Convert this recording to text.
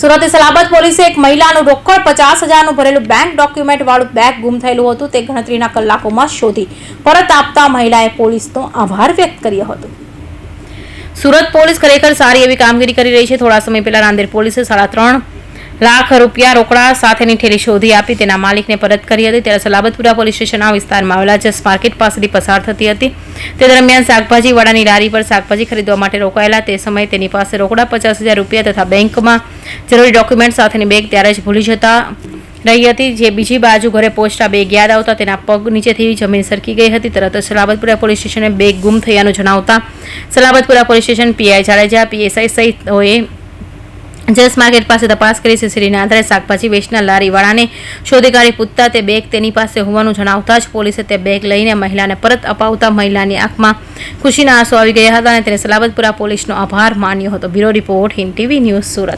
સુરત સલાબત પોલીસે એક મહિલાનું રોકડ પચાસ હજારનું ભરેલું બેંક ડોક્યુમેન્ટ વાળું બેગ ગુમ થયેલું હતું. તે ગણતરીના કલાકોમાં શોધી પરત આપતા મહિલાએ પોલીસનો આભાર વ્યક્ત કર્યો હતો. સુરત પોલીસ ખરેખર સારી એવી કામગીરી કરી રહી છે. થોડા સમય પહેલા નાંદેડ પોલીસે સાડા ત્રણ લાખ રૂપિયા રોકડા સાથેની ઠેલી શોધી આપી. તેના માલિકને પરત કરી હતી. ત્યારે સલાબતપુરા પોલીસ સ્ટેશનના વિસ્તારમાં આવેલા જસ માર્કેટ પાસેથી પસાર થતી હતી. તે દરમિયાન શાકભાજીવાળાની લારી પર શાકભાજી ખરીદવા માટે રોકાયેલા. તે સમયે તેની પાસે રોકડા પચાસ હજાર રૂપિયા તથા બેંકમાં જરૂરી ડોક્યુમેન્ટ સાથેની બેગ ત્યારે જ ભૂલી જતા રહી હતી. જે બીજી બાજુ ઘરે પહોંચતા બેગ યાદ આવતા તેના પગ નીચેથી જમીન સરકી ગઈ હતી. તરત સલાબતપુરા પોલીસ સ્ટેશને બેગ ગુમ થયાનું જણાવતા Salabatpura police station PI Jadeja PSI સહિતોએ Jas market પાસે તપાસ કરી સીસીટીવીના આધારે શાકભાજી વેચનાર લારીવાળાને શોધી કાઢી પૂછતા તે બેગ તેની પાસે હોવાનું જણાવતા જ પોલીસે તે બેગ લઈને મહિલાને પરત અપાવતા મહિલાની આંખમાં ખુશીના આંસુ આવી ગયા હતા અને તેને સલાબતપુરા પોલીસનો આભાર માન્યો હતો. Bureau report Hind TV news Surat.